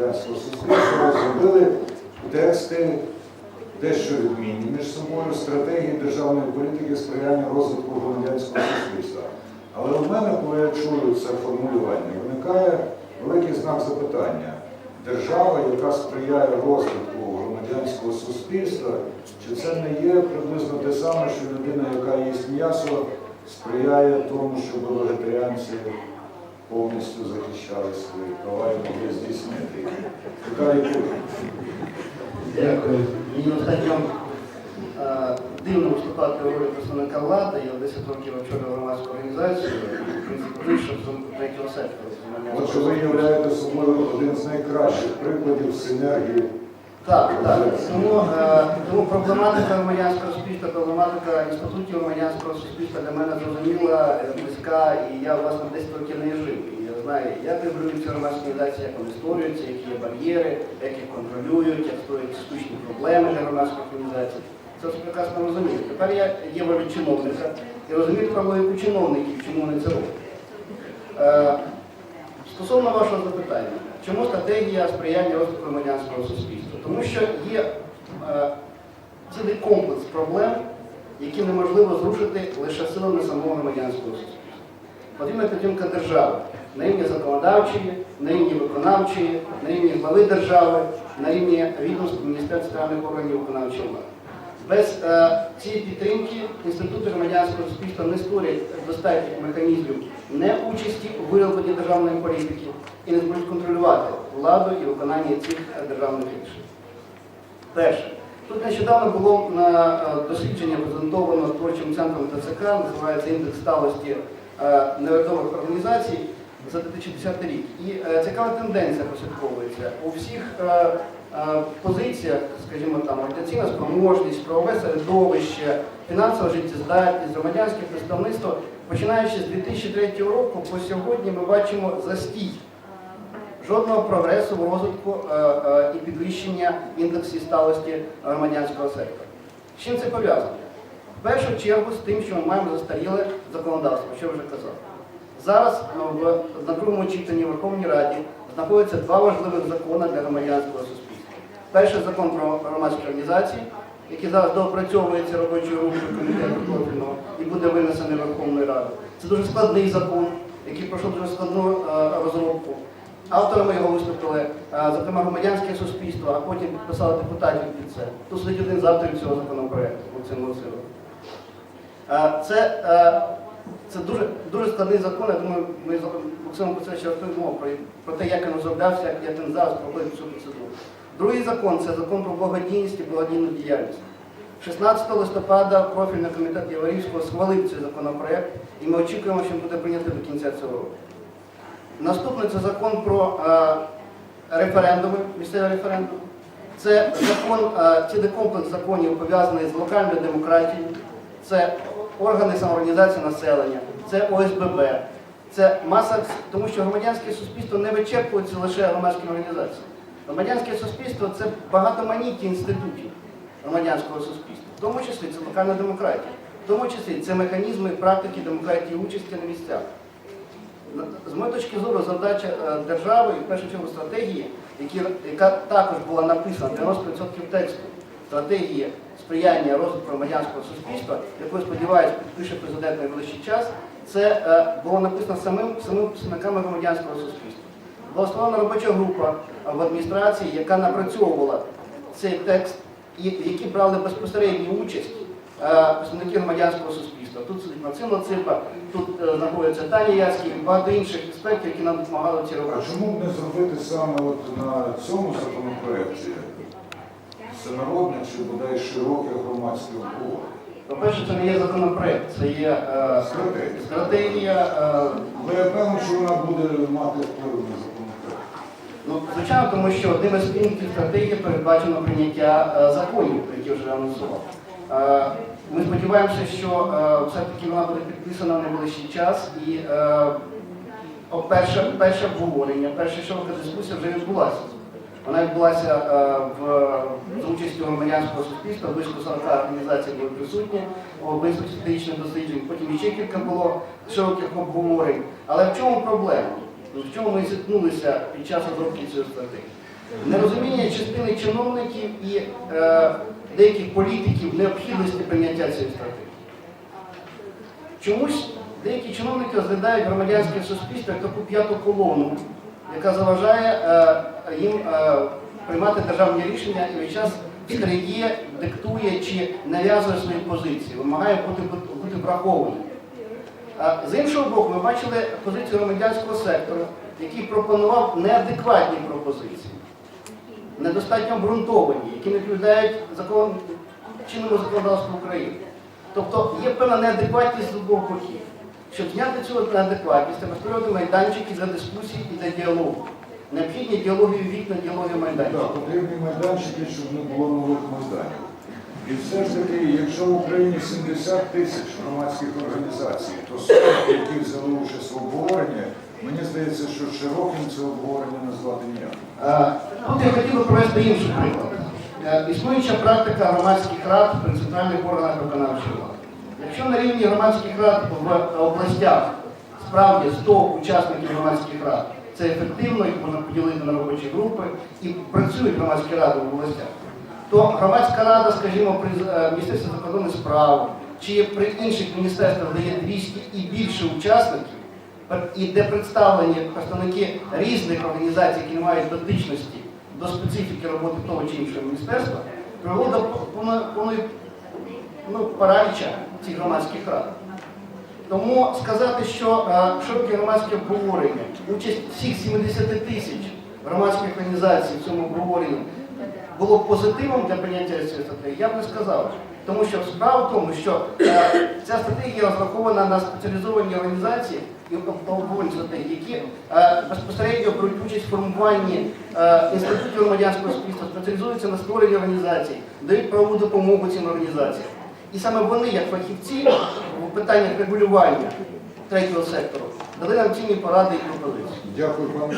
громадянського суспільства розробили тексти дещо відмінні між собою стратегії державної політики сприяння розвитку громадянського суспільства. Але у мене, коли я чую це формулювання, виникає великий знак запитання. Держава, яка сприяє розвитку громадянського суспільства, чи це не є приблизно те саме, що людина, яка їсть м'ясо, сприяє тому, щоб вегетаріанці повністю захищали свої права і могли здійснити. Дякую. Достатньо е, дивно виступати у ролі представника влади. Я 10 років очолював громадську організацію, вийшов з третього сектору. Отже, ви являєте собою один з найкращих прикладів синергії. Так, так. Тому, е, тому проблематика громадянського суспільства, проблематика інститутів громадянського суспільства для мене зрозуміла, е, близька, і я власне 10 років не жив. І я знаю, як регулюються громадські організації, як вони створюються, які є бар'єри, як їх контролюють, як створюють штучні проблеми для громадських організацій. Це все прекрасно розумію. Тепер я є в ролі чиновника і розумію про логіку чиновників, чому вони це роблять. Е, Стосовно вашого запитання, чому стратегія сприяння розвитку громадянського суспільства? Тому що є е, цілий комплекс проблем, які неможливо зрушити лише силами самого громадянського суспільства. Потрібна підтримка держави на рівні законодавчої, на рівні виконавчої, на рівні глави держави, на рівні відомств Міністерства державних органів виконавчої влади. Без е, цієї підтримки інститути громадянського суспільства не створять достатніх механізмів не участі у виробленні державної політики і не зможуть контролювати владу і виконання цих е, державних рішень. Перше. Тут нещодавно було на е, дослідження презентовано творчим центром ТЦК, називається індекс сталості е, організацій за 2010 рік. І цікава тенденція прослідковується. У всіх позиціях, скажімо там, організаційна спроможність, правове середовище, фінансова життєздатність, громадянське представництво, починаючи з 2003 року, по сьогодні ми бачимо застій жодного прогресу в розвитку е, е, і підвищення індексів сталості громадянського сектора. З чим це пов'язано? В першу чергу з тим, що ми маємо застаріле законодавство, що вже казав. Зараз е, в, на другому читанні в Верховній Раді знаходяться два важливих закони для громадянського суспільства. Перший закон про громадські організації, який зараз доопрацьовується робочою групою комітету профільного і буде винесений Верховною Радою. Це дуже складний закон, який пройшов дуже складну е, розробку. Авторами його виступили, е, зокрема, громадянське суспільство, а потім підписали депутатів під це. Тут сидить один з авторів цього законопроекту, Олексій Васильович. Е, Це, це дуже, дуже складний закон. Я думаю, ми з Олексієм Петровичем розповімо про, про те, як він розроблявся, як він зараз проходить цю процедуру. Другий закон це закон про благодійність і благодійну діяльність. 16 листопада профільний комітет Яворівського схвалив цей законопроект, і ми очікуємо, що він буде прийнятий до кінця цього року. Наступний це закон про е, референдуми, місцеві референдуми. Це закон, е, цілий комплекс законів пов'язаний з локальною демократією, це органи самоорганізації населення, це ОСББ, це маса, тому що громадянське суспільство не вичерпується лише громадськими організаціями. Громадянське суспільство це багатоманіття інститутів громадянського суспільства, в тому числі це локальна демократія, в тому числі це механізми практики демократії участі на місцях. З моєї точки зору, задача е, держави і в першу чергу стратегії, яка також була написана 90% тексту стратегії сприяння розвитку громадянського суспільства, яку, сподіваюся, підпише президент найближчий час, це е, було написано самим самим представниками громадянського суспільства. Була створена робоча група в адміністрації, яка напрацьовувала цей текст, і в якій брали безпосередню участь е, представники громадянського суспільства. Тут сидить Максим Лаципа, тут е, знаходиться Таня Яськів і багато інших експертів, які нам допомагали в цій А чому б не зробити саме от на цьому законопроекті всенародне чи бодай широке громадське обговорення? По-перше, це не є законопроект, це є е, Стратегія. стратегія. е, Але я що вона буде мати вплив на. Ну, звичайно, тому що одним із пунктів стратегії передбачено прийняття е, законів, які вже анонсував. Е, ми сподіваємося, що е, все-таки вона буде підписана в найближчий час і перше, перше обговорення, перша широка дискусія вже відбулася. Вона відбулася е, в, участю громадянського суспільства, близько 40 організацій були присутні, близько стратегічних досліджень, потім ще кілька було широких обговорень. Але в чому проблема? В чому ми зіткнулися під час розробки цієї стратегії? Нерозуміння частини чиновників і е, деяких політиків необхідності прийняття цієї стратегії. Чомусь деякі чиновники розглядають громадянське суспільство як таку п'яту колону, яка заважає е, їм е, приймати державні рішення і весь час стриє, диктує чи нав'язує свої позиції, вимагає бути, бути врахованим. З іншого боку, ми бачили позицію громадянського сектору, який пропонував неадекватні пропозиції, недостатньо обґрунтовані, які не відповідають закон, чинному законодавству України. Тобто є певна неадекватність з обох боків. Щоб зняти цю неадекватність, треба створювати майданчики для дискусій і для діалогу. Необхідні діалогові вікна, діалогові майданчики. Так, потрібні майданчики, щоб не було нових майданів. І все ж таки, якщо в Україні 70 тисяч громадських організацій, то 40, які взяли участь в обговоренні, мені здається, що широким це обговорення назвати ніяк. Е, Тут я хотів би провести інший приклад. Е, Існуюча практика громадських рад при центральних органах виконавчої влади. Якщо на рівні громадських рад в областях справді 100 учасників громадських рад, це ефективно, їх можна поділити на робочі групи і працюють громадські ради в областях, то громадська рада, скажімо, при е, Міністерстві закордонних справ чи при інших міністерствах, де є 200 і більше учасників, і де представлені представники різних організацій, які мають дотичності до специфіки роботи того чи іншого міністерства, привело до повної ну, параліча цих громадських рад. Тому сказати, що е, широке громадське обговорення, участь всіх 70 тисяч громадських організацій в цьому обговоренні було б позитивом для прийняття цієї стратегії, я б не сказав. Тому що справа в тому, що е, ця стратегія розрахована на спеціалізовані організації і обговорені стратегії, які е, безпосередньо беруть участь в формуванні е, інститутів громадянського суспільства, спеціалізуються на створенні організацій, дають правову допомогу цим організаціям. І саме вони, як фахівці в питаннях регулювання третього сектору, дали нам цінні поради і пропозиції. Дякую, пане.